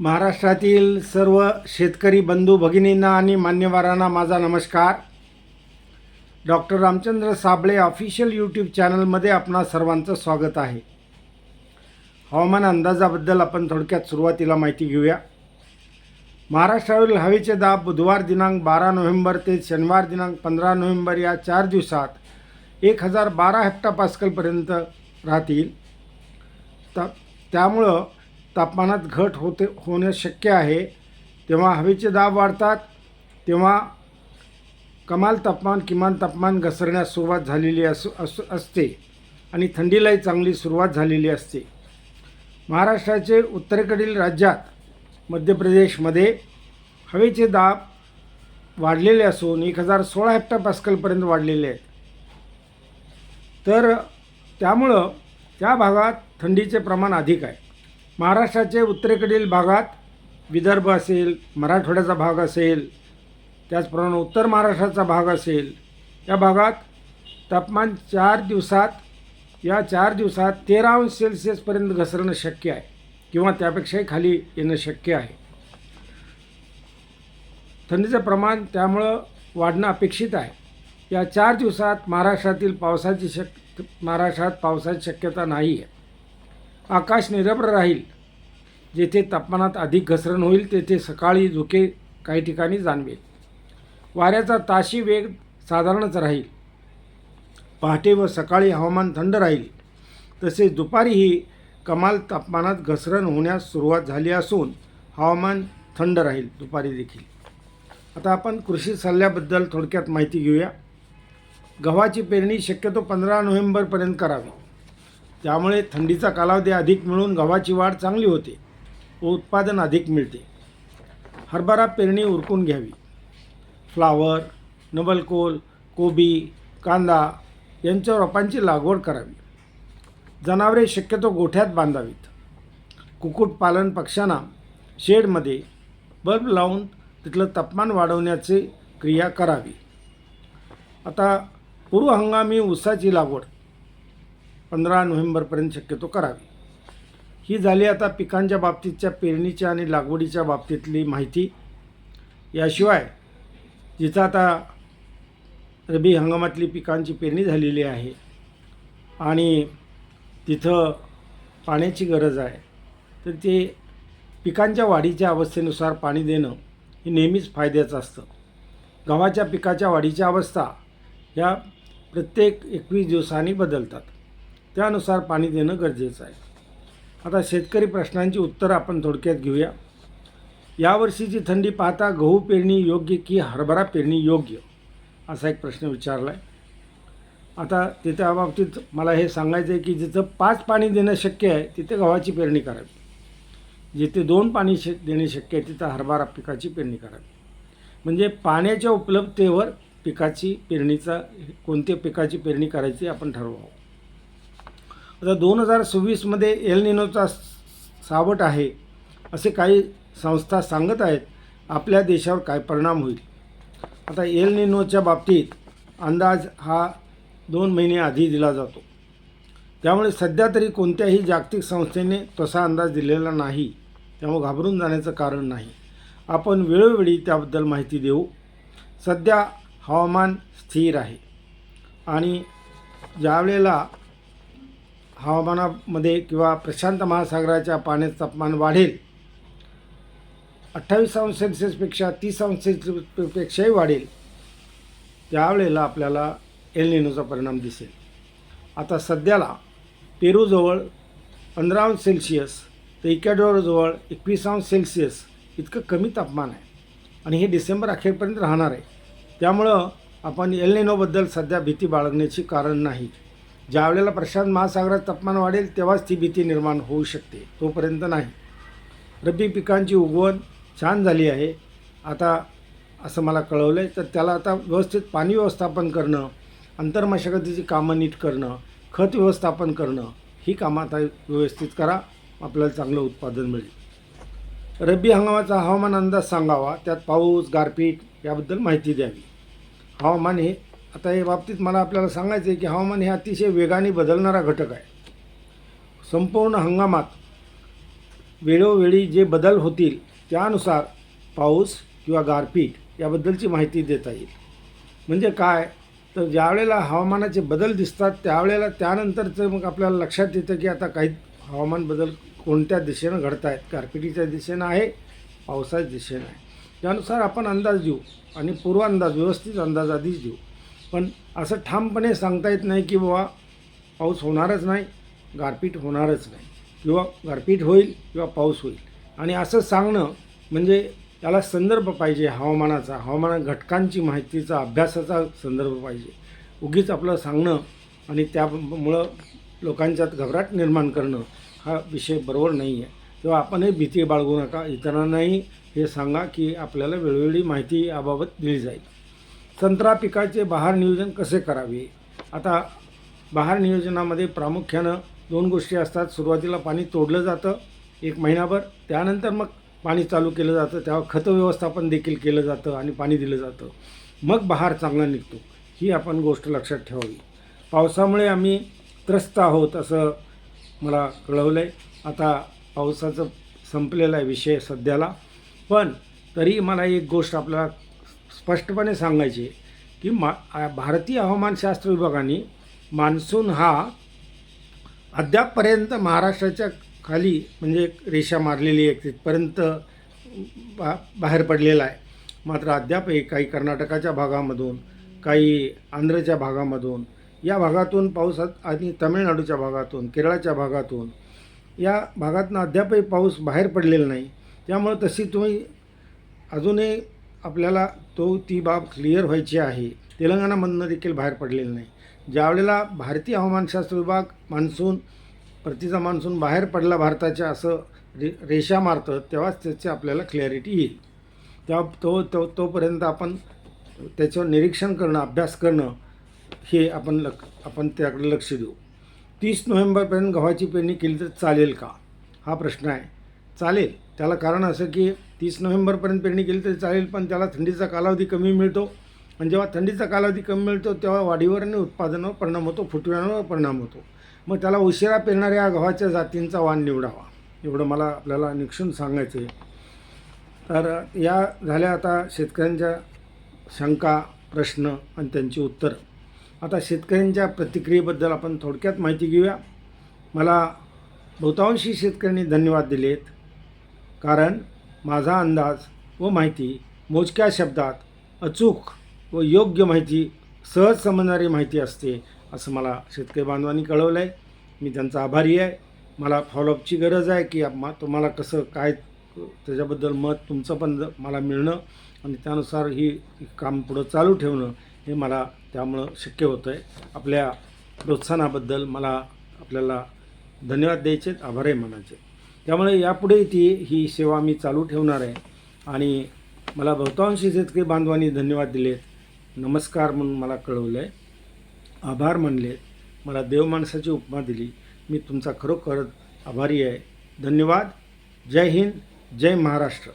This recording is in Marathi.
महाराष्ट्रातील सर्व शेतकरी बंधू भगिनींना आणि मान्यवरांना माझा नमस्कार. Doctor Ramchandra Sable official YouTube चॅनलमध्ये आपणा सर्वांचं स्वागत आहे. हवामान अंदाजाबद्दल आपण थोडक्यात सुरुवातीला माहिती घेऊया. महाराष्ट्रावरील हवेचे दाब बुधवार दिनांक बारा नोव्हेंबर ते शनिवार दिनांक पंधरा नोव्हेंबर या चार दिवसात एक हजार बारा हेक्टा पास्कलपर्यंत राहतील. त त्यामुळं तापमानात घट होते होणं शक्य आहे. तेव्हा हवेचे दाब वाढतात तेव्हा कमाल तापमान किमान तापमान घसरण्यास सुरुवात झालेली असू अस असते आणि थंडीलाही चांगली सुरुवात झालेली असते. महाराष्ट्राचे उत्तरेकडील राज्यात मध्य प्रदेशमध्ये हवेचे दाब वाढलेले असून एक हजार सोळा हेक्टर पास्कलपर्यंत वाढलेले आहेत. तर त्यामुळं त्या भागात थंडीचे प्रमाण अधिक आहे. महाराष्ट्राचे उत्तरेकडील भागात विदर्भ असेल मराठवाड्याचा भाग असेल त्याचप्रमाणे उत्तर महाराष्ट्राचा भाग असेल या भागात तापमान चार दिवसात या चार दिवसात तेरा अंश सेल्सिअसपर्यंत घसरणं शक्य आहे किंवा त्यापेक्षाही खाली येणं शक्य आहे. थंडीचं प्रमाण त्यामुळं वाढणं अपेक्षित आहे. या चार दिवसात महाराष्ट्रातील पावसाची शक महाराष्ट्रात पावसाची शक्यता नाही आहे आकाश निरभ्र राहील. जेथे तापमानात अधिक घसरण होईल तेथे सकाळी धुके काही ठिकाणी जाणवेल. वाऱ्याचा ताशी वेग साधारणच राहील. पहाटे व सकाळी हवामान थंड राहील. तसेच दुपारीही कमाल तापमानात घसरण होण्यास सुरुवात झाली असून हवामान थंड राहील दुपारी देखील. आता आपण कृषी सल्ल्याबद्दल थोडक्यात माहिती घेऊया. गव्हाची पेरणी शक्यतो पंधरा नोव्हेंबरपर्यंत करावी. त्यामुळे थंडीचा कालावधी अधिक मिळून गव्हाची वाढ चांगली होते व उत्पादन अधिक मिळते. हरभरा पेरणी उरकून घ्यावी. फ्लावर नवलकोल कोबी कांदा यांच्या रोपांची लागवड करावी. जनावरे शक्यतो गोठ्यात बांधावीत. कुक्कुटपालन पक्ष्यांना शेडमध्ये बल्ब लावून तिथलं तापमान वाढवण्याची क्रिया करावी. आता पूर्व हंगामी ऊसाची लागवड. पंधरा नोव्हेंबरपर्यंत शक्यतो करावी. ही झाली आता पिकांच्या बाबतीतच्या पेरणीच्या आणि लागवडीच्या बाबतीतली माहिती. याशिवाय जिथं आता रबी हंगामातली पिकांची पेरणी झालेली आहे आणि तिथं पाण्याची गरज आहे तर ते पिकांच्या वाढीच्या अवस्थेनुसार पाणी देणं हे नेहमीच फायद्याचं असतं. गव्हाच्या पिकाच्या वाढीच्या अवस्था ह्या प्रत्येक एकवीस दिवसांनी बदलतात. त्यानुसार पाणी देणं गरजेचं आहे. आता शेतकरी प्रश्नांची उत्तरं आपण थोडक्यात घेऊया. यावर्षीची थंडी पाहता गहू पेरणी योग्य की हरभरा पेरणी योग्य? असा एक प्रश्न विचारला आहे आता तिथे बाबतीत मला हे सांगायचं आहे की जिथं पाच पाणी देणं शक्य आहे तिथे गव्हाची पेरणी करावी. जिथे दोन पाणी श देणे शक्य आहे तिथं हरभरा पिकाची पेरणी करावी. म्हणजे पाण्याच्या उपलब्धतेवर पिकाची पेरणीचा कोणत्या पिकाची पेरणी करायची आपण ठरवावं. आता दोन हजार सव्वीसमध्ये एल निनोचा सावट आहे असे काही संस्था सांगत आहेत आपल्या देशावर काय परिणाम होईल? आता एल निनोच्या बाबतीत अंदाज हा दोन महिने आधी दिला जातो. त्यामुळे सध्या तरी कोणत्याही जागतिक संस्थेने तसा अंदाज दिलेला नाही. त्यामुळे घाबरून जाण्याचं कारण नाही. आपण वेळोवेळी त्याबद्दल माहिती देऊ. सध्या हवामान स्थिर आहे. आणि ज्यावेळेला हवामानामध्ये किंवा प्रशांत महासागराच्या पाण्याचं तापमान वाढेल. अठ्ठावीस अंश सेल्सिअसपेक्षा तीस अंश सेल्सिअसपेक्षाही वाढेल. त्यावेळेला आपल्याला एल निनोचा परिणाम दिसेल. आता सध्याला पेरूजवळ पंधरा अंश सेल्सिअस तर इक्वॅडोरजवळ एकवीस अंश सेल्सिअस इतकं कमी तापमान आहे आणि हे डिसेंबर अखेरपर्यंत राहणार आहे. त्यामुळं आपण एल निनोबद्दल सध्या भीती बाळगण्याची कारण नाही. ज्या वेळेला प्रशांत महासागरात तापमान वाढेल तेव्हाच ती भीती निर्माण होऊ शकते. तोपर्यंत नाही. रब्बी पिकांची उगवण छान झाली आहे. आता असं मला कळवलं आहे तर त्याला आता व्यवस्थित पाणी व्यवस्थापन करणं अंतर्मशागतीची कामं नीट करणं खत व्यवस्थापन करणं ही कामं आता व्यवस्थित करा. आपल्याला चांगलं उत्पादन मिळेल. रब्बी हंगामाचा हवामान अंदाज सांगावा. त्यात पाऊस गारपीट याबद्दल माहिती द्यावी. हवामान हे आता या बाबतीत मला आपल्याला सांगायचं आहे की हवामान हे अतिशय वेगाने बदलणारा घटक आहे. संपूर्ण हंगामात वेळोवेळी जे बदल होतील त्यानुसार पाऊस किंवा गारपीट याबद्दलची माहिती देता येईल. म्हणजे काय? तर ज्यावेळेला हवामानाचे बदल दिसतात त्यावेळेला त्यानंतरचं मग आपल्याला लक्षात येतं की आता काही हवामान बदल कोणत्या दिशेनं घडत आहेत गारपिटीच्या दिशेनं आहे पावसाच्या दिशेनं आहे. त्यानुसार आपण अंदाज देऊ आणि पूर्वांदाज व्यवस्थित अंदाज आधीच देऊ पण असं ठामपणे सांगता येत नाही की बाबा पाऊस होणारच नाही गारपीट होणारच नाही. किंवा गारपीट होईल किंवा पाऊस होईल. आणि असं सांगणं म्हणजे त्याला संदर्भ पाहिजे हवामानाचा हवामान घटकांची माहितीचा अभ्यासाचा संदर्भ पाहिजे. उगीच आपलं सांगणं आणि त्यामुळं लोकांच्यात घबराट निर्माण करणं हा विषय बरोबर नाही आहे तेव्हा आपणही भीती बाळगू नका. इतरांनाही हे सांगा की आपल्याला वेळोवेळी माहिती याबाबत दिली जाईल. संत्रा पिकाचे बहार नियोजन कसे करावे? आता बहार नियोजनामध्ये प्रामुख्यानं दोन गोष्टी असतात. सुरुवातीला पाणी तोडलं जातं एक महिनाभर. त्यानंतर मग पाणी चालू केलं जातं. तेव्हा खतं व्यवस्थापन देखील केलं जातं आणि पाणी दिलं जातं. मग बहार चांगला निघतो. ही आपण गोष्ट लक्षात ठेवावी. पावसामुळे आम्ही त्रस्त आहोत असं मला कळवलं आहे आता पावसाचं संपलेला आहे विषय सध्याला. पण तरी मला एक गोष्ट आपल्याला स्पष्टपणे सांगायचे की मा भारतीय हवामानशास्त्र विभागाने मान्सून हा अद्यापपर्यंत महाराष्ट्राच्या खाली म्हणजे एक रेषा मारलेली आहे तिथपर्यंत बा बाहेर पडलेला आहे. मात्र अद्यापही काही कर्नाटकाच्या भागामधून काही आंध्रच्या भागामधून या भागातून पाऊस आणि तमिळनाडूच्या भागातून केरळाच्या भागातून या भागातून अद्यापही पाऊस बाहेर पडलेला नाही. त्यामुळे तशी तुम्ही अजूनही आपल्याला तो ती बाब क्लिअर व्हायची आहे. तेलंगणामधनं देखील बाहेर पडलेलं नाही. ज्यावेळेला भारतीय हवामानशास्त्र विभाग मान्सून परतीचा मान्सून बाहेर पडला भारताच्या असं रे रेषा मारतं तेव्हाच त्याची आपल्याला क्लॅरिटी येईल. तेव्हा तो तो तोपर्यंत आपण त्याच्यावर निरीक्षण करणं अभ्यास करणं हे आपण लक आपण त्याकडे लक्ष देऊ. तीस नोव्हेंबरपर्यंत गव्हाची पेरणी केली तर चालेल का? हा प्रश्न आहे. चालेल. त्याला कारण असं की तीस नोव्हेंबरपर्यंत पेरणी केली तरी चालेल पण त्याला थंडीचा कालावधी कमी मिळतो. आणि जेव्हा थंडीचा कालावधी कमी मिळतो तेव्हा वाढीवर आणि उत्पादनावर परिणाम होतो फुटव्यांवर परिणाम होतो. मग त्याला उशिरा पेरणाऱ्या गव्हाच्या जातींचा वाण निवडावा. एवढं मला आपल्याला निक्षून सांगायचं आहे तर या झाल्या आता शेतकऱ्यांच्या शंका प्रश्न आणि त्यांची उत्तरं. आता शेतकऱ्यांच्या प्रतिक्रियेबद्दल आपण थोडक्यात माहिती घेऊया. मला बहुतांशी शेतकऱ्यांनी धन्यवाद दिलेत. कारण माझा अंदाज व माहिती मोजक्या शब्दात अचूक व योग्य माहिती सहज समजणारी माहिती असते असं मला शेतकरी बांधवांनी कळवलं आहे मी त्यांचा आभारी आहे. मला फॉलोअपची गरज आहे की मा तुम्हाला कसं काय त्याच्याबद्दल मत तुमचं पण मला मिळणं आणि त्यानुसार ही काम पुढं चालू ठेवणं हे मला त्यामुळं शक्य होतं आहे आपल्या प्रोत्साहनाबद्दल मला आपल्याला धन्यवाद द्यायचे आहेत, आभार मानायचे त्यामुळे यापुढे ती ही सेवा मी चालू ठेवणार आहे. आणि मला बहुतांशी शेतकरी बांधवांनी धन्यवाद दिलेत. नमस्कार म्हणून मला कळवलं आहे आभार मानले. मला देवमाणसाची उपमा दिली. मी तुमचा खरोखर आभारी आहे. धन्यवाद. जय हिंद. जय महाराष्ट्र.